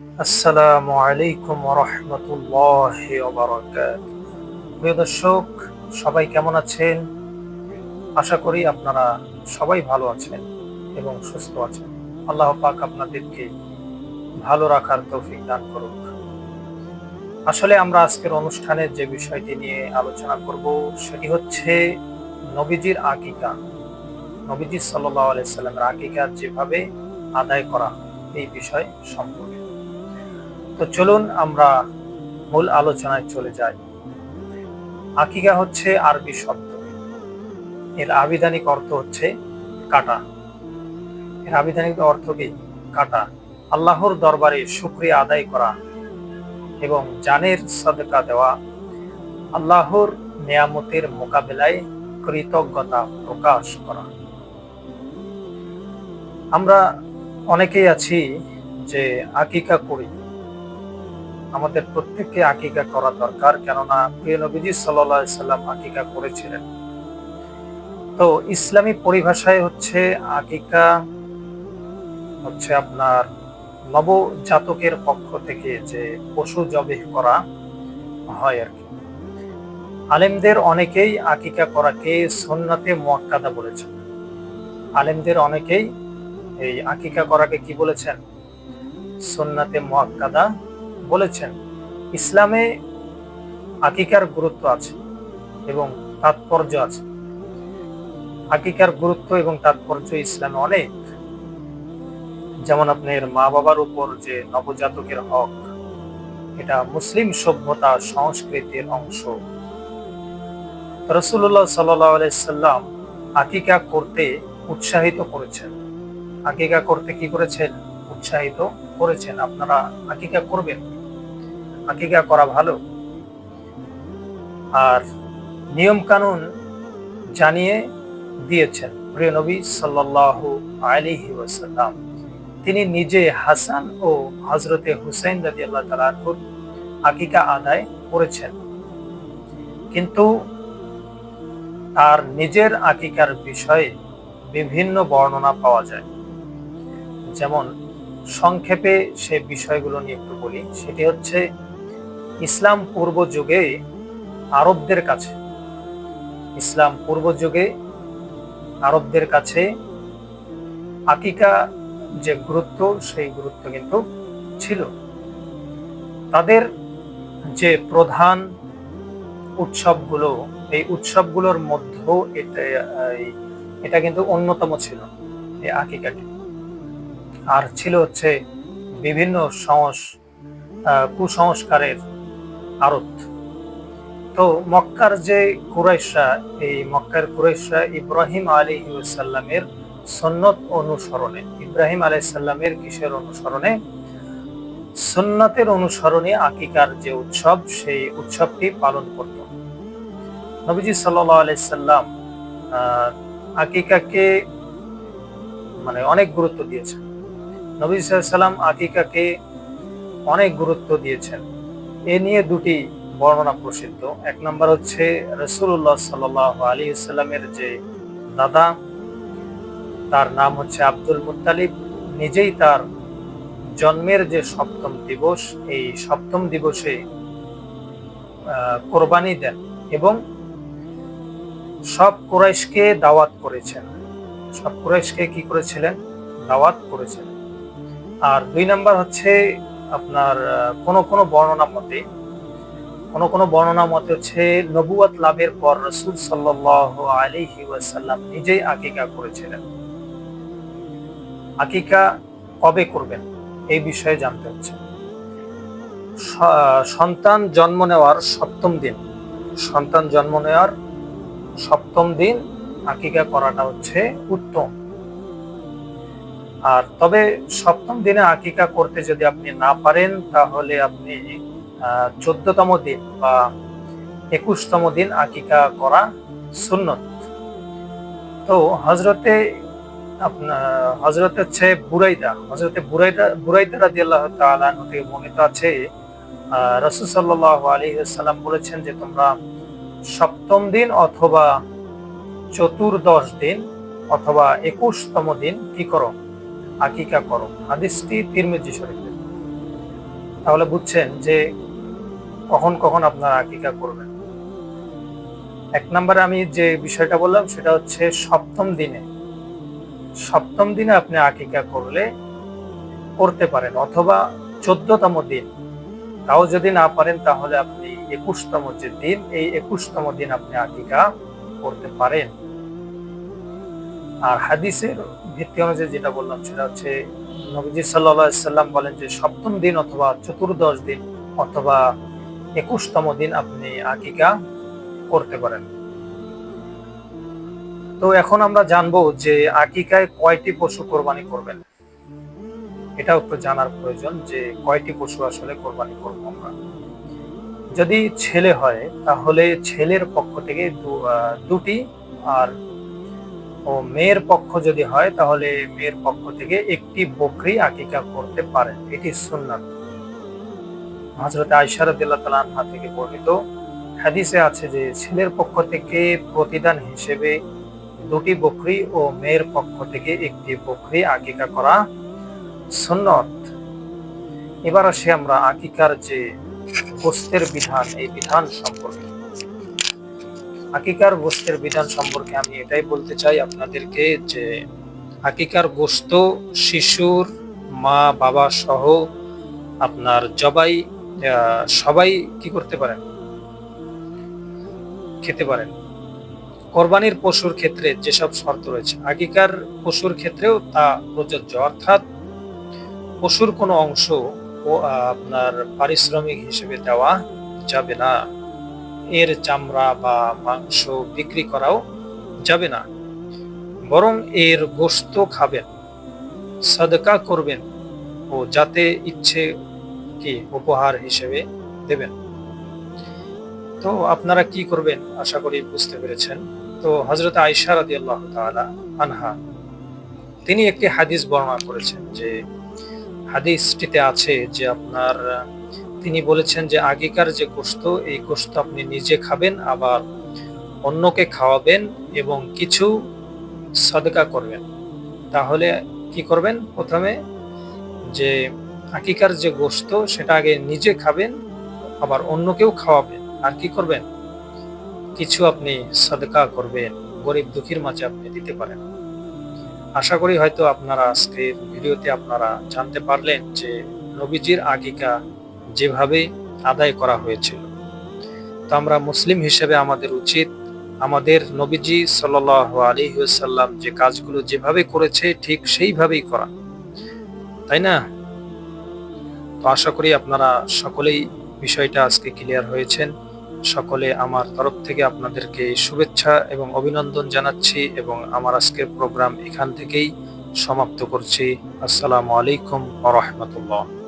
আসসালামু আলাইকুম রহমতুল্লাহ প্রিয় দর্শক, সবাই কেমন আছেন? আশা করি আপনারা সবাই ভালো আছেন এবং সুস্থ আছেন। আল্লাহ পাক আপনাদেরকে ভালো রাখার তৌফিক দান করুক। আসলে আমরা আজকের অনুষ্ঠানে যে বিষয়টি নিয়ে আলোচনা করব, সেটি হচ্ছে নবীজির আকিকা। নবীজি সাল্লাহ আলাইসাল্লামের আকিকা যেভাবে আদায় করা এই বিষয় সম্পর্কে। তো চলুন আমরা মূল আলোচনায় চলে যাই। আকিকা হচ্ছে আরবি শব্দ। এর আবিধানিক অর্থ হচ্ছে কাটা। এর আবিধানিক অর্থ কি? কাটা। আল্লাহর দরবারে শুক্রিয়া আদায় করা এবং জানের সদকা দেওয়া। আল্লাহর নিয়ামতের মোকাবেলায় কৃতজ্ঞতা প্রকাশ করা। আমরা অনেকেই আছি যে আকিকা করি। আমাদের প্রত্যেককে আকিকা করা দরকার, কেননা নবীজি সাল্লাহ সাল্লাম আকিকা করেছিলেন। তো ইসলামী পরিভাষায় হচ্ছে আকিকা হচ্ছে আপনার নবজাতকের পক্ষ থেকে যে পশু জবেহ করা হয় আর কি। আলেমদের অনেকেই আকিকা করাকে সন্নাতে মোয়াক্কাদা বলেছেন। আলেমদের অনেকেই এই আকিকা করাকে কি বলেছেন? সন্নাতে মোয়াক্কাদা বলেছেন, ইসলামে আকিকার গুরুত্ব আছে এবং তাৎপর্য আছে। আকিকার গুরুত্ব এবং তাৎপর্য ইসলামে অনেক। যেমন আপনার মা বাবার উপর যে নবজাতকের হক, এটা মুসলিম সভ্যতা সংস্কৃতির অংশ। রসুল্লাহ সাল্লাম আকিকা করতে উৎসাহিত করেছেন। আকিকা করতে কি করেছেন? উৎসাহিত করেছেন। আপনারা আকিকা করবেন। আকিকা করা ভালো। আর নিয়ম কানুন জানিয়ে দিয়েছেন প্রিয় নবী সাল্লাহ আলিহি ওয়াসাল্লাম। তিনি নিজে হাসান ও হজরতে হুসাইন রাজি আল্লাহ তালাহুর আকিকা আদায় করেছেন। কিন্তু তার নিজের আকিকার বিষয়ে বিভিন্ন বর্ণনা পাওয়া যায়। যেমন সংক্ষেপে সে বিষয়গুলো নিয়ে একটু বলি, সেটি হচ্ছে ইসলাম পূর্ব যুগে আরবদের কাছে। ইসলাম পূর্ব যুগে আরবদের কাছে আকিকা যে গুরুত্ব, সেই গুরুত্ব কিন্তু ছিল। তাদের যে প্রধান উৎসবগুলো, এই উৎসবগুলোর মধ্যেও এটা এটা কিন্তু অন্যতম ছিল, এই আকিকাটি। আর ছিল হচ্ছে বিভিন্ন সংস কুসংস্কারের আরত তো মক্কার যে কুরাইশা এই মক্কার কুরাইশা ইব্রাহিম আলী সাল্লামের সন্নত অনুসরণে, ইব্রাহিম আলাইসাল্লামের কিসের অনুসরণে? সন্ন্যতের অনুসরণে আকিকার যে উৎসব, সেই উৎসবটি পালন করত। নবীজি সাল্লাহ আলাইসাল্লাম আকিকাকে মানে অনেক গুরুত্ব দিয়েছেন। নবী সাল্লাম আকিকাকে অনেক গুরুত্ব দিয়েছেন। এ নিয়ে দুটি বর্ণনা প্রসিদ্ধ। এক নম্বর হচ্ছে রসুল্লাহ সাল আলী ইসলামের যে দাদা, তার নাম হচ্ছে আব্দুল মুতালিব নিজেই তার জন্মের যে সপ্তম দিবস, এই সপ্তম দিবসে কোরবানি দেন এবং সব কুরাইশকে দাওয়াত করেছেন। সব কুরাইশকে কি করেছিলেন? দাওয়াত করেছেন। আর দুই নাম্বার হচ্ছে আপনার কোন কোন বর্ণনা মতে, কোন কোন বর্ণনা মতে হচ্ছে নবুয়াত লাভের পর রসুল সাল্লাহ আলিহি ওয়াসাল্লাম নিজেই আকিকা করেছিলেন। আকিকা কবে করবেন? এই বিষয়ে জানতে হচ্ছে। সন্তান জন্ম নেওয়ার সপ্তম দিন। সন্তান জন্ম নেওয়ার সপ্তম দিন আকিকা করাটা হচ্ছে উত্তম। আর তবে সপ্তম দিনে আকিকা করতে যদি আপনি না পারেন, তাহলে আপনি চোদ্দতম দিন বা একুশতম দিন আকিকা করা সুন্নত। তো হজরতে আপনার হজরত হচ্ছে বুরাইদা হজরতে বুরাইদা বুরাইদা রাজি আল্লাহ তালান থেকে বর্ণিত আছে রসুল সাল্লাহ আলী বলেছেন যে তোমরা সপ্তম দিন অথবা চতুর্দশ দিন অথবা একুশতম দিন কি করো? আকিকা করো। হাদিসটি তিরমিজি শরীফে। তাহলে বুঝছেন যে কখন কখন আপনারা আকিকা করবেন। এক নম্বরে আমি যে বিষয়টা বললাম, সেটা হচ্ছে সপ্তম দিনে। সপ্তম দিনে আপনি আকিকা করলে করতে পারেন, অথবা চোদ্দতম দিন। তাও যদি না পারেন, তাহলে আপনি একুশতম যে দিন, এই একুশতম দিন আপনি আকিকা করতে পারেন। আর হাদিসের ভিত্তি অনুযায়ী যেটা বললাম, সেটা হচ্ছে নবীজি সাল্লাম বলেন যে সপ্তম দিন অথবা চতুর্দশ দিন অথবা একুশতম দিন আপনি আকিকা করতে পারেন। তো এখন আমরা জানব যে আকিকায় কয়টি পশু কোরবানি করবেন। এটাও একটু জানার প্রয়োজন যে কয়টি পশু আসলে কোরবানি করব আমরা। যদি ছেলে হয়, তাহলে ছেলের পক্ষ থেকে দুটি আর ও মেয়ের পক্ষ যদি হয়, তাহলে মেয়ের পক্ষ থেকে একটি বকরি আকিকা করতে পারেন। এটি সুন্নাত। হজরত আইসারদুল্লাহ তালা থেকে বর্ণিত হাদিসে আছে যে, ছেলের পক্ষ থেকে প্রতিদান হিসেবে দুটি বকরি ও মেয়ের পক্ষ থেকে একটি বকরি আকিকা করা সুন্নত। এবার আসে আমরা আকিকার যে গোস্তের বিধান, এই বিধান সম্পর্কে। আকিকার গোস্তের বিধান সম্পর্কে আমি এটাই বলতে চাই আপনাদেরকে যে আকিকার গোস্ত শিশুর মা, বাবা সহ আপনার জবাই সবাই কি করতে পারেন? খেতে পারেন। কোরবানির পশুর ক্ষেত্রে যেসব শর্ত রয়েছে আগিকার পশুর ক্ষেত্রেও তা প্রযোজ্য। অর্থাৎ পশুর কোনো অংশ আপনার পারিশ্রমিক হিসেবে দেওয়া যাবে না। এর চামড়া বা মাংস বিক্রি করাও যাবে না। বরং এর গোস্ত খাবেন, সদকা করবেন ও যাতে ইচ্ছে কি উপহার হিসেবে দেবেন। তো আপনারা কি করবেন আশা করি বুঝতে পেরেছেন। তো হজরত আইসা রাদি আল্লাহ আনহা, তিনি একটি হাদিস বর্ণনা করেছেন যে হাদিসটিতে আছে যে আপনার তিনি বলেছেন যে, আগেকার যে গোস্ত এই গোস্ত আপনি নিজে খাবেন, আবার অন্যকে খাওয়াবেন এবং কিছু সদকা করবেন। তাহলে কি করবেন প্রথমে? যে আকিকার যে গোস্ত সেটা আগে নিজে খাবেন, আবার অন্যকেও খাওয়াবেন। আর কি করবেন? কিছু আপনি সদকা করবেন, গরিব দুঃখীর মাঝে আপনি দিতে পারেন। আশা করি হয়তো আপনারা আজকের ভিডিওতে আপনারা জানতে পারলেন যে, নবীজির আগিকা যেভাবে আদায় করা হয়েছিল। তো আমরা মুসলিম হিসেবে আমাদের উচিত আমাদের নবীজি সাল আলী সাল্লাম যে কাজগুলো যেভাবে করেছে ঠিক সেইভাবেই করা। তাই না? তো আশা করি আপনারা সকলেই বিষয়টা আজকে ক্লিয়ার হয়েছেন। সকলে আমার তরফ থেকে আপনাদেরকে শুভেচ্ছা এবং অভিনন্দন জানাচ্ছি এবং আমার আজকের প্রোগ্রাম এখান থেকেই সমাপ্ত করছি। আসসালামু আলাইকুম আ রহমতুল্লাহ।